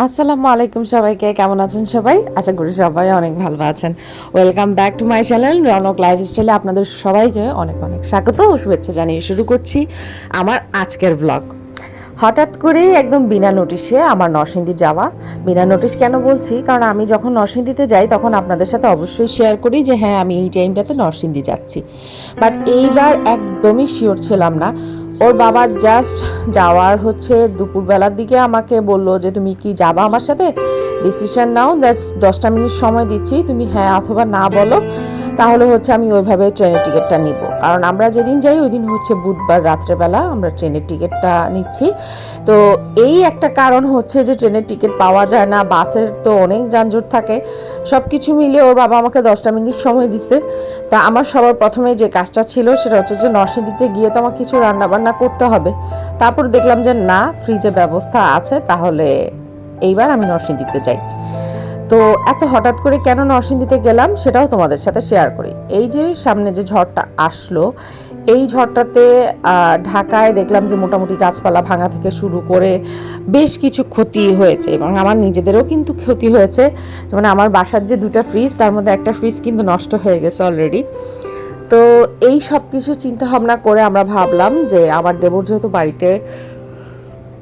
আসসালামু আলাইকুম সবাইকে, কেমন আছেন সবাই? আশা করি সবাই অনেক ভালো আছেন। Welcome back to my channel Ronak লাইফস্টাইলে আপনাদের সবাইকে অনেক অনেক স্বাগত ও শুভেচ্ছা জানিয়ে শুরু করছি আমার আজকের ব্লগ হঠাৎ করেই একদম বিনা নোটিশে আমার নরসিংদী যাওয়া। বিনা নোটিশ কেন বলছি? কারণ আমি যখন নরসিংদীতে যাই, তখন আপনাদের সাথে অবশ্যই শেয়ার করি যে হ্যাঁ আমি এই টাইমটাতে নরসিংদী যাচ্ছি। বাট এইবার একদমই শিওর ছিলাম না। ওর বাবা জাস্ট যাওয়ার হচ্ছে দুপুরবেলার দিকে আমাকে বলল যে, তুমি কি যাবা আমার সাথে? ডিসিশন নাও দ্যাটস দশটা মিনিট সময় দিচ্ছি। তুমি হ্যাঁ অথবা না বলো। তাহলে হচ্ছে আমি ওইভাবে ট্রেনের টিকিটটা নিব। কারণ আমরা যেদিন যাই ওই দিন হচ্ছে বুধবার রাত্রেবেলা আমরা ট্রেনের টিকিটটা নিচ্ছি। তো এই একটা কারণ হচ্ছে যে ট্রেনের টিকিট পাওয়া যায় না, বাসের তো অনেক যানজট থাকে। সব কিছু মিলে ওর বাবা আমাকে দশটা মিনিট সময় দিছে। তা আমার সবার প্রথমে যে কাজটা ছিল, সেটা হচ্ছে যে নরসিংদীতে গিয়ে তো আমার কিছু রান্নাবান্না করতে হবে। তারপর দেখলাম যে না, ফ্রিজে ব্যবস্থা আছে, তাহলে এইবার আমি নরসিংদীতে যাই। তো এত হঠাৎ করে কেন নরসিংদীতে গেলাম সেটাও তোমাদের সাথে শেয়ার করি। এই যে সামনে যে ঝড়টা আসলো, এই ঝড়টাতে ঢাকায় দেখলাম যে মোটামুটি গাছপালা ভাঙা থেকে শুরু করে বেশ কিছু ক্ষতি হয়েছে এবং আমার নিজেদেরও কিন্তু ক্ষতি হয়েছে। যেমন আমার বাসার যে দুটা ফ্রিজ তার মধ্যে একটা ফ্রিজ কিন্তু নষ্ট হয়ে গেছে অলরেডি তো এই সব কিছু চিন্তা ভাবনা করে আমরা ভাবলাম যে আমার দেবর যেহেতু বাড়িতে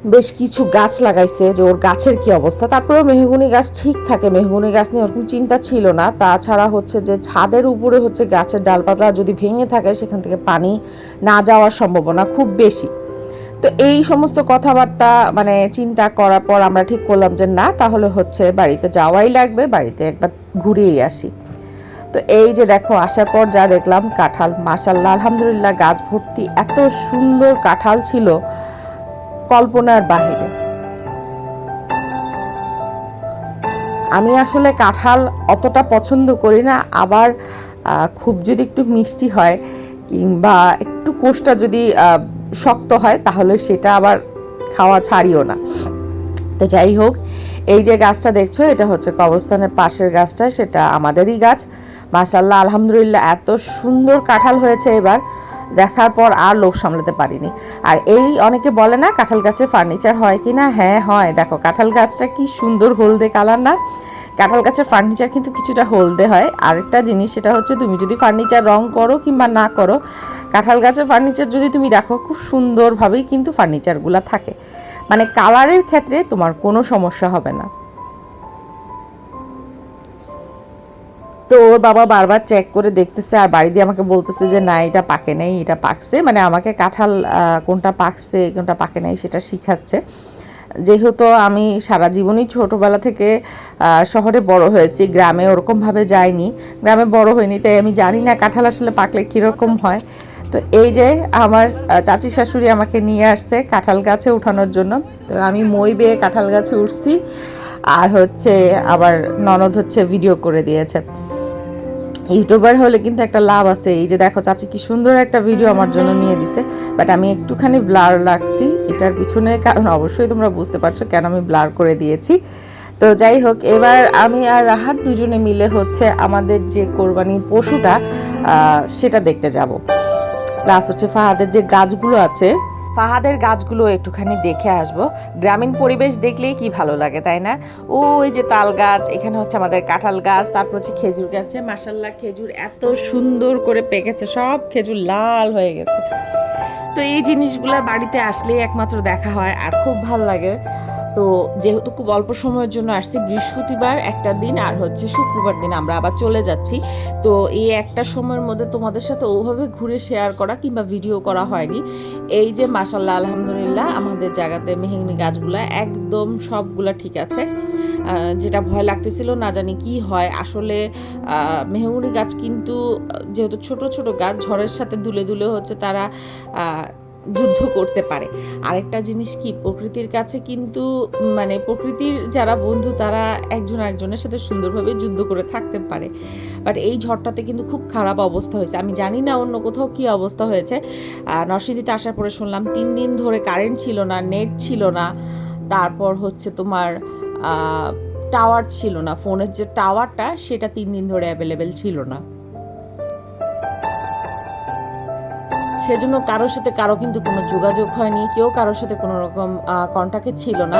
বেশ কিছু গাছ লাগাইছে যে ওর গাছের কি অবস্থা। তারপরেও মেহগুনি গাছ ঠিক থাকে, মেহগুনি গাছ নিয়ে ওরকম চিন্তা ছিল না। তাছাড়া হচ্ছে যে ছাদের উপরে হচ্ছে গাছের ডালপালা যদি ভেঙে থাকে, সেখান থেকে পানি না যাওয়ার সম্ভাবনা খুব বেশি। তো এই সমস্ত কথাবার্তা মানে চিন্তা করার পর আমরা ঠিক করলাম যে না, তাহলে হচ্ছে বাড়িতে যাওয়াই লাগবে, বাড়িতে একবার ঘুরেই আসি। তো এই যে দেখো, আসার পর যা দেখলাম, কাঁঠাল। মাসাল্লাহ আলহামদুলিল্লাহ, গাছ ভর্তি এত সুন্দর কাঁঠাল ছিল। কল্পনার বাহিরে। আমি আসলে কাঁঠাল অতটা পছন্দ করি না, আবার খুব যদি একটু মিষ্টি হয় কিংবা একটু কোষটা যদি শক্ত হয় তাহলে সেটা আবার খাওয়া ছাড়িও না। তো যাই হোক, এই যে গাছটা দেখছ, এটা হচ্ছে কবরস্থানের পাশের গাছটা, সেটা আমাদেরই গাছ। মাশাল্লাহ আলহামদুলিল্লাহ, এত সুন্দর কাঁঠাল হয়েছে এবার। দেখার পর আর লোক সামলাতে পারিনি। আর এই অনেকে বলে না, কাঁঠাল গাছে ফার্নিচার হয় কি না? হ্যাঁ হয়। দেখো, কাঁঠাল গাছটা কি সুন্দর হলদে কালার না? কাঁঠাল গাছের ফার্নিচার কিন্তু কিছুটা হলদে হয়। আরেকটা জিনিস সেটা হচ্ছে, তুমি যদি ফার্নিচার রং করো কিংবা না করো, কাঁঠাল গাছের ফার্নিচার যদি তুমি দেখো খুব সুন্দরভাবেই কিন্তু ফার্নিচারগুলো থাকে। মানে কালারের ক্ষেত্রে তোমার কোনো সমস্যা হবে না। তো ওর বাবা বারবার চেক করে দেখতেছে আর বাড়ি দিয়ে আমাকে বলতেছে যে, না, এটা পাকে নেই, এটা পাকছে। মানে আমাকে কাঁঠাল কোনটা পাকছে, কোনটা পাকে নাই সেটা শিখাচ্ছে। যেহেতু আমি সারা জীবনই ছোটবেলা থেকে শহরে বড় হয়েছি, গ্রামে ওরকমভাবে যাইনি, গ্রামে বড় হয়নি তাই আমি জানি না কাঁঠাল আসলে পাকলে কীরকম হয়। তো এই যে আমার চাচি শাশুড়ি আমাকে নিয়ে আসছে কাঁঠাল গাছে উঠানোর জন্য। তো আমি মই বেয়ে কাঁঠাল গাছে উঠছি। আর হচ্ছে আবার ননদ হচ্ছে ভিডিও করে দিয়েছে। ইউটিউবার হলে কিন্তু একটা লাভ আছে। এই যে দেখো, চাচি কি সুন্দর একটা ভিডিও আমার জন্য নিয়ে দিছে। বাট আমি একটুখানি ব্লার লাগছি। এটার পিছনে কারণ অবশ্যই তোমরা বুঝতে পারছ কেন আমি ব্লার করে দিয়েছি। তো যাই হোক, এবার আমি আর রাহাত দুজনে মিলে হচ্ছে আমাদের যে কোরবানির পশুটা সেটা দেখতে যাব। প্লাস হচ্ছে ফাহাদের যে গাছগুলো আছে ফাহাদের গাছগুলো একটুখানি দেখে আসব। গ্রামীণ পরিবেশ দেখলেই কি ভালো লাগে, তাই না? ওই যে তাল গাছ, এখানে হচ্ছে আমাদের কাঁঠাল গাছ, তারপর হচ্ছে খেজুর গাছে। মাসাল্লাহ খেজুর এত সুন্দর করে পেকেছে, সব খেজুর লাল হয়ে গেছে। তো এই জিনিসগুলো বাড়িতে আসলেই একমাত্র দেখা হয়, আর খুব ভালো লাগে। তো যেহেতু খুব অল্প সময়ের জন্য আসছি, বৃহস্পতিবার একটা দিন আর হচ্ছে শুক্রবার দিন আমরা আবার চলে যাচ্ছি। তো এই একটা সময়ের মধ্যে তোমাদের সাথে ওভাবে ঘুরে শেয়ার করা কিংবা ভিডিও করা হয়নি। এই যে মাসাল্লাহ আলহামদুলিল্লাহ আমাদের জায়গাতে মেহগনি গাছগুলা একদম সবগুলা ঠিক আছে। যেটা ভয় লাগতেছিল না জানি কি হয়। আসলে মেহগনি গাছ কিন্তু, যেহেতু ছোট ছোট গাছ, ঝড়ের সাথে দুলে দুলে হচ্ছে তারা যুদ্ধ করতে পারে। আরেকটা জিনিস কি, প্রকৃতির কাছে কিন্তু মানে প্রকৃতির যারা বন্ধু, তারা একজন আরেকজনের সাথে সুন্দরভাবে যুদ্ধ করে থাকতে পারে। বাট এই ঝড়টাতে কিন্তু খুব খারাপ অবস্থা হয়েছে। আমি জানি না অন্য কোথাও কি অবস্থা হয়েছে। নরসিংদীতে আসার পরে শুনলাম তিন দিন ধরে কারেন্ট ছিল না, নেট ছিল না। তারপর হচ্ছে তোমার টাওয়ার ছিল না। ফোনের যে টাওয়ারটা, সেটা তিন দিন ধরে অ্যাভেলেবেল ছিল না। সেজন্য কারোর সাথে কারও কিন্তু কোনো যোগাযোগ হয়নি, কেউ কারোর সাথে কোনো রকম কন্ট্যাক্টে ছিল না।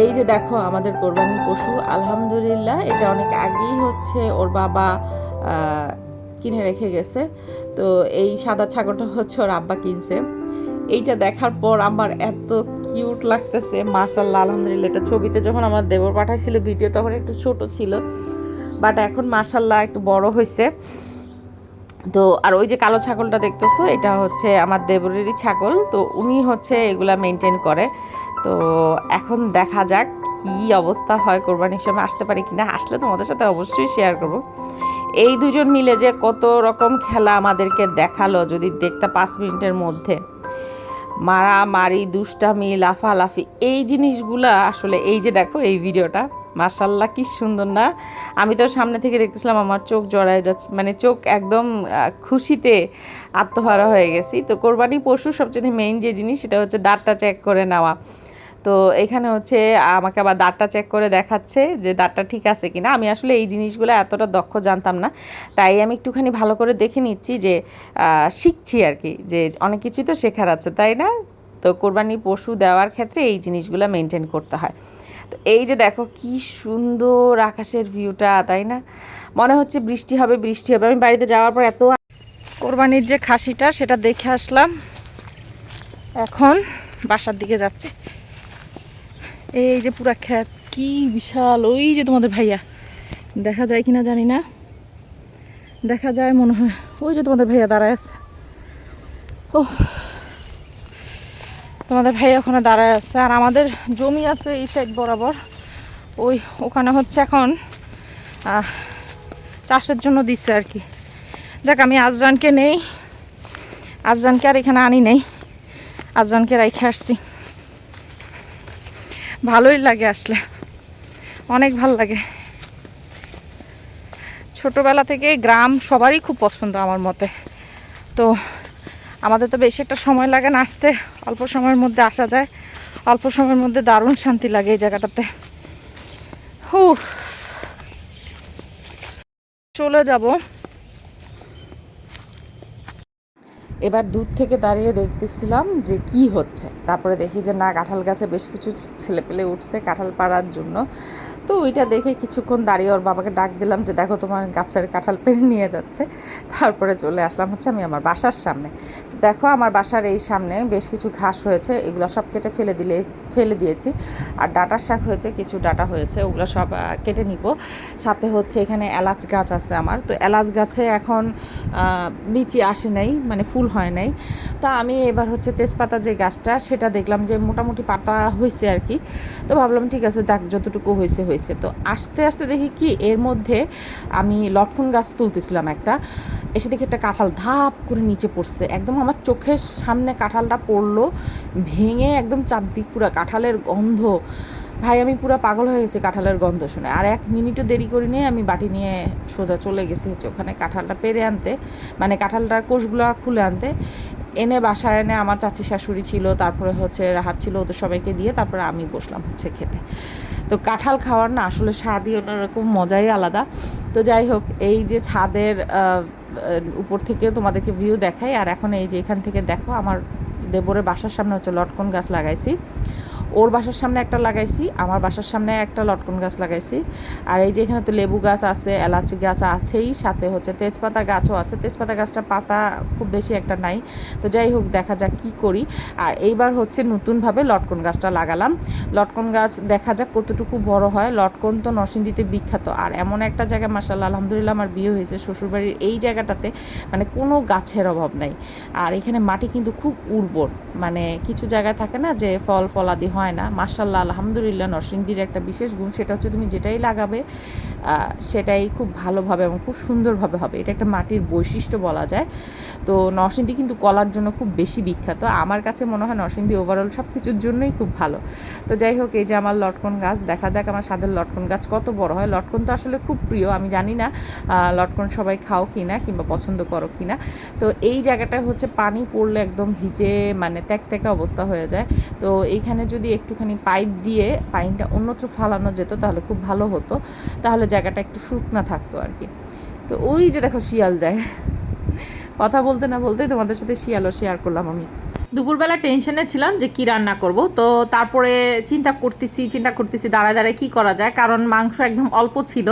এই যে দেখো আমাদের কোরবানি পশু, আলহামদুলিল্লাহ এটা অনেক আগেই হচ্ছে, ওর বাবা কিনে রেখে গেছে। তো এই সাদা ছাগলটা হচ্ছে ওর আব্বা কিনছে। এইটা দেখার পর আমার এত কিউট লাগতেছে মাশাল্লাহ আলহামদুলিল্লাহ। এটা ছবিতে যখন আমার দেবর পাঠাইছিল, ভিডিও তখন একটু ছোট ছিল। বাট এখন মাশাল্লাহ একটু বড় হয়েছে তো আর ওই যে কালো ছাগলটা দেখতেছো, এটা হচ্ছে আমার দেবরেরই ছাগল। তো উনি হচ্ছে এগুলা মেনটেন করে। তো এখন দেখা যাক কি অবস্থা হয় কোরবানির সময়, আসতে পারি কিনা? আসলে তোমাদের সাথে অবশ্যই শেয়ার করব। এই দুজন মিলে যে কত রকম খেলা আমাদেরকে দেখাল যদি দেখতে পাঁচ মিনিটের মধ্যে। মারামারি, দুষ্টামি, লাফালাফি এই জিনিসগুলা আসলে এই যে দেখো এই ভিডিওটা মার্শাল্লাহ কি সুন্দর না? আমি তো সামনে থেকে দেখতেছিলাম আমার চোখ জড়ায় যাচ্ছে মানে চোখ একদম খুশিতে আত্মহারা হয়ে গেছি। তো কোরবানি পশু সবচেয়ে মেইন যে জিনিস সেটা হচ্ছে দাঁতটা চেক করে নেওয়া। তো এখানে হচ্ছে আমাকে আবার দাঁতটা চেক করে দেখাচ্ছে যে দাঁতটা ঠিক আছে কিনা। আমি আসলে এই জিনিসগুলো এতটা দক্ষ জানতাম না। তাই আমি একটুখানি ভালো করে দেখে নিচ্ছি যে শিখছি আর কি যে অনেক কিছুই তো শেখার আছে, তাই না? তো কোরবানি পশু দেওয়ার ক্ষেত্রে এই জিনিসগুলো মেনটেন করতে হয়। তো এই যে দেখো কি সুন্দর আকাশের ভিউটা তাই না? মনে হচ্ছে বৃষ্টি হবে বৃষ্টি হবে। আমি বাড়িতে যাওয়ার পর এত কোরবানির যে খাসিটা, সেটা দেখে আসলাম। এখন বাসার দিকে যাচ্ছি। এই যে পুরা ক্ষেত কি বিশাল, ওই যে তোমাদের ভাইয়া। দেখা যায় কিনা জানি না। দেখা যায় মনে হয়, ওই যে তোমাদের ভাইয়া দাঁড়ায় আছে। ও তোমাদের ভাইয়া ওখানে দাঁড়ায় আছে, আর আমাদের জমি আছে এই সাইড বরাবর। ওই ওখানে হচ্ছে এখন চাষের জন্য দিচ্ছে আর কি। যাক, আমি আজরানকে নেই। আজরানকে আর এখানে আনি নেই। আজরানকে রাইখে আসছি। ভালোই লাগে আসলে। অনেক ভালো লাগে। ছোটবেলা থেকে গ্রাম সবারই খুব পছন্দ আমার মতে। তো আমাদের তো বেশি একটা সময় লাগে না আসতে। অল্প সময়ের মধ্যে আসা যায়। অল্প সময়ের মধ্যে দারুণ শান্তি লাগে এই জায়গাটাতে। হু। চলে যাব। এবার দূর থেকে দাঁড়িয়ে দেখতেছিলাম যে কি হচ্ছে। তারপরে দেখি যে, না, কাঁঠাল গাছে বেশ কিছু ছেলেপেলে উঠছে কাঁঠাল পাড়ার জন্য। তো ওইটা দেখে কিছুক্ষণ দাঁড়িয়ে ওর বাবাকে ডাক দিলাম যে, দেখো তোমার গাছের কাঁঠাল পেরে নিয়ে যাচ্ছে। তারপরে চলে আসলাম হচ্ছে আমি আমার বাসার সামনে। তো দেখো আমার বাসার এই সামনে বেশ কিছু ঘাস হয়েছে, এগুলো সব কেটে ফেলে দিলে, ফেলে দিয়েছি। আর ডাটার শাক হয়েছে, কিছু ডাটা হয়েছে, ওগুলো সব কেটে নিব। সাথে হচ্ছে এখানে এলাচ গাছ আছে আমার। তো এলাচ গাছে এখন বিচি আসে নাই মানে ফুল হয় নাই। তা আমি এবার হচ্ছে তেজপাতা যে গাছটা, সেটা দেখলাম যে মোটামুটি পাতা হয়েছে আর কি। তো ভাবলাম ঠিক আছে, দেখ, যতটুকু হয়েছে হয়েছে তো আস্তে আস্তে দেখি কি, এর মধ্যে আমি লটকন গাছ তুলতেছিলাম একটা। এসে দেখি একটা কাঁঠাল ধাপ করে নিচে পড়ছে। একদম আমার চোখের সামনে কাঁঠালটা পড়ল, ভেঙে একদম চারদিক পুরো কাঁঠালের গন্ধ। ভাই, আমি পুরো পাগল হয়ে গেছি কাঁঠালের গন্ধ শুনে। আর এক মিনিটও দেরি করি নিয়ে আমি বাটি নিয়ে সোজা চলে গেছি হচ্ছে ওখানে কাঁঠালটা পেরে আনতে। মানে কাঁঠালটার কোষগুলো খুলে আনতে। এনে বাসায় এনে আমার চাচি শাশুড়ি ছিল, তারপরে হচ্ছে রাহাত ছিল, ওদের সবাইকে দিয়ে তারপরে আমি বসলাম হচ্ছে খেতে। তো কাঁঠাল খাওয়ার না, আসলে স্বাদই অন্যরকম, মজাই আলাদা। তো যাই হোক, এই যে ছাদের উপর থেকে তোমাদেরকে ভিউ দেখাই, আর এখন এই যে এখান থেকে দেখো, আমার দেবরের বাসার সামনে হচ্ছে লটকন গাছ লাগাইছি। ওর বাসার সামনে একটা লাগাইছি, আমার বাসার সামনে একটা লটকন গাছ লাগাইছি। আর এই যে এখানে তো লেবু গাছ আছে, এলাচি গাছ আছেই, সাথে হচ্ছে তেজপাতা গাছও আছে। তেজপাতা গাছটা পাতা খুব বেশি একটা নাই। তো যাই হোক, দেখা যাক কি করি। আর এইবার হচ্ছে নতুনভাবে লটকন গাছটা লাগালাম। লটকন গাছ দেখা যাক কতটুকু বড় হয়। লটকন তো নরসিংদীতে বিখ্যাত। আর এমন একটা জায়গায় মাসাল্লাহ আলহামদুলিল্লাহ আমার বিয়ে হয়েছে। শ্বশুরবাড়ির এই জায়গাটাতে মানে কোনো গাছের অভাব নাই। আর এখানে মাটি কিন্তু খুব উর্বর। মানে কিছু জায়গায় থাকে না যে ফল, ফলাদি হয় না। মাসাল্লাহ আলহামদুলিল্লাহ, নরসিংদীর একটা বিশেষ গুণ সেটা হচ্ছে তুমি যেটাই লাগাবে সেটাই খুব ভালোভাবে এবং খুব সুন্দরভাবে হবে। এটা একটা মাটির বৈশিষ্ট্য বলা যায়। তো নরসিংদী কিন্তু কলার জন্য খুব বেশি বিখ্যাত। আমার কাছে মনে হয় নরসিংদী ওভারঅল সব কিছুর জন্যই খুব ভালো। তো যাই হোক, এই যে আমার লটকন গাছ, দেখা যাক আমার স্বাদের লটকন গাছ কত বড় হয়। লটকন তো আসলে খুব প্রিয়, আমি জানি না লটকন সবাই খাও কি না কিংবা পছন্দ করো কি না। তো এই জায়গাটা হচ্ছে পানি পড়লে একদম ভিজে মানে ত্যাকা অবস্থা হয়ে যায়। তো এইখানে যদি একটুখানি পাইপ দিয়ে পানিটা অন্যত্র ফালানো যেত, তাহলে খুব ভালো হতো। তাহলে জায়গাটা একটু শুকনা থাকতো আর কি। তো ওই যে দেখো শিয়াল যায়। কথা বলতে না বলতে তোমাদের সাথে শিয়ালও শেয়ার করলাম আমি। দুপুরবেলা টেনশনে ছিলাম যে কি রান্না করব। তো তারপরে চিন্তা করতেছি চিন্তা করতেছি, দাঁড়ায় দাঁড়ায় কী করা যায়? কারণ মাংস একদম অল্প ছিল।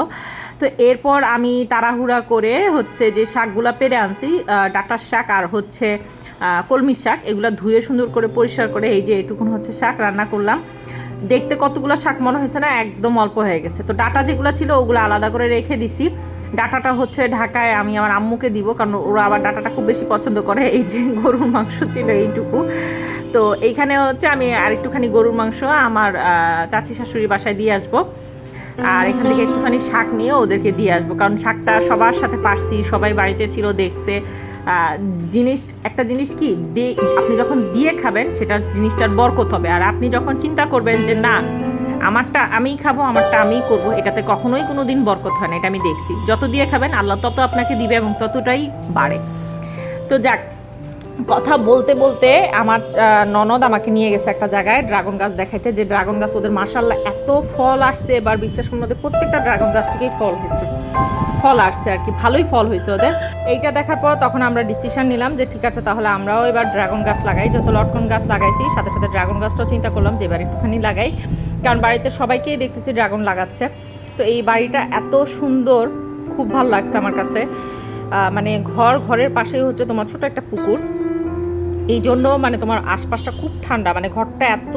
তো এরপর আমি তাড়াহুড়া করে হচ্ছে যে শাকগুলা পেরে আনছি ডাঁটার শাক আর হচ্ছে আহ, কলমির শাক এগুলো ধুয়ে সুন্দর করে পরিষ্কার করে এই যে এটুকুন হচ্ছে শাক রান্না করলাম। দেখতে কতগুলো শাক মনে হয়েছে না একদম অল্প হয়ে গেছে। তো ডাটা যেগুলো ছিল ওগুলো আলাদা করে রেখে দিছি। ডাটাটা হচ্ছে ঢাকায় আমি আমার আম্মুকে দিব কারণ ওরা আবার ডাটাটা খুব বেশি পছন্দ করে এই যে গরুর মাংস ছিল এইটুকু। তো এইখানে হচ্ছে আমি আরেকটুখানি গরুর মাংস আমার চাচি শাশুড়ির বাসায় দিয়ে আসব। আর এখান থেকে একটুখানি শাক নিয়ে ওদেরকে দিয়ে আসব কারণ শাকটা সবার সাথে পারছি সবাই বাড়িতে ছিল দেখছে। জিনিস, একটা জিনিস কি দিয়ে আপনি যখন দিয়ে খাবেন সেটা জিনিসটার বরকত হবে। আর আপনি যখন চিন্তা করবেন যে, না, আমারটা আমিই খাব, আমারটা আমিই করব, এটাতে কখনোই কোনো দিন বরকত হয় না, এটা আমি দেখছি। যত দিয়ে খাবেন, আল্লাহ তত আপনাকে দিবে এবং ততটাই বাড়ে। তো যাক কথা বলতে বলতে আমার ননদ আমাকে নিয়ে গেছে একটা জায়গায় ড্রাগন গাছ দেখাইতে। যে ড্রাগন গাছ ওদের মার্শাল্লাহ এত ফল আসছে, এবার বিশ্বাস করুন ওদের প্রত্যেকটা ড্রাগন গাছ থেকেই ফল হয়েছে। ফল আসছে আর কি, ভালোই ফল হয়েছে ওদের। এইটা দেখার পর তখন আমরা ডিসিশন নিলাম যে ঠিক আছে, তাহলে আমরাও এবার ড্রাগন গাছ লাগাই। যত লটকন গাছ লাগাইছি, সাথে সাথে ড্রাগন গাছটাও চিন্তা করলাম যে এবার একটুখানি লাগাই। কারণ বাড়িতে সবাইকেই দেখতেছি ড্রাগন লাগাচ্ছে। তো এই বাড়িটা এত সুন্দর, খুব ভালো লাগছে আমার কাছে। মানে ঘর, ঘরের পাশেই হচ্ছে তোমার ছোট একটা পুকুর। এই জন্য মানে তোমার আশপাশটা খুব ঠান্ডা মানে ঘরটা এত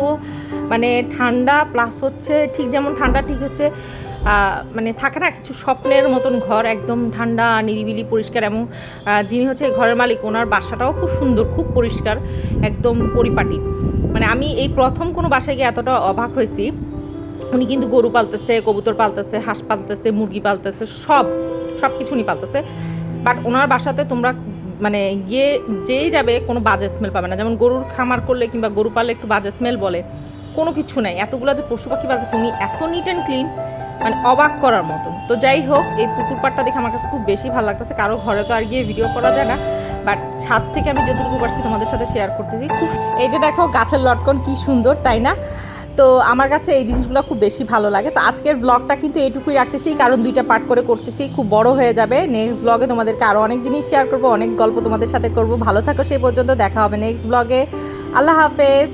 মানে ঠান্ডা প্লাস হচ্ছে ঠিক যেমন ঠান্ডা, ঠিক হচ্ছে মানে থাকে না কিছু স্বপ্নের মতন ঘর, একদম ঠান্ডা, নিরিবিলি, পরিষ্কার এবং যিনি হচ্ছে ঘরের মালিক, ওনার বাসাটাও খুব সুন্দর, খুব পরিষ্কার, একদম পরিপাটি। মানে আমি এই প্রথম কোনো বাসায় গিয়ে এতটা অবাক হয়েছি। উনি কিন্তু গরু পালতেছে, কবুতর পালতেছে, হাঁস পালতেছে, মুরগি পালতেছে, সব সব কিছু উনি পালতেছে। বাট ওনার বাসাতে তোমরা মানে গিয়ে যেই যাবে কোনো বাজে স্মেল পাবে না। যেমন গরুর খামার করলে কিংবা গরু পাললে একটু বাজে স্মেল বলে, কোনো কিছু নাই। এতগুলো যে পশু পাখি পালতেছে, উনি এত নিট অ্যান্ড ক্লিন মানে অবাক করার মতন। তো যাই হোক, এই পুকুর পাড়টা দেখে আমার কাছে খুব বেশি ভালো লাগতেছে। কারও ঘরে তো আর গিয়ে ভিডিও করা যায় না। বাট ছাদ থেকে আমি যতটুকু পারছি তোমাদের সাথে শেয়ার করতেছি। খুব এই যে দেখো, গাছের লটকন কি সুন্দর, তাই না? তো আমার কাছে এই জিনিসগুলো খুব বেশি ভালো লাগে। তো আজকের ব্লগটা কিন্তু এইটুকুই রাখতেছি, কারণ দুইটা পার্ট করে করতেছি। খুব বড় হয়ে যাবে। নেক্সট ব্লগে তোমাদেরকে আরও অনেক জিনিস শেয়ার করব, অনেক গল্প তোমাদের সাথে করব। ভালো থাকো, সেই পর্যন্ত দেখা হবে নেক্সট ব্লগে আল্লাহ হাফেজ।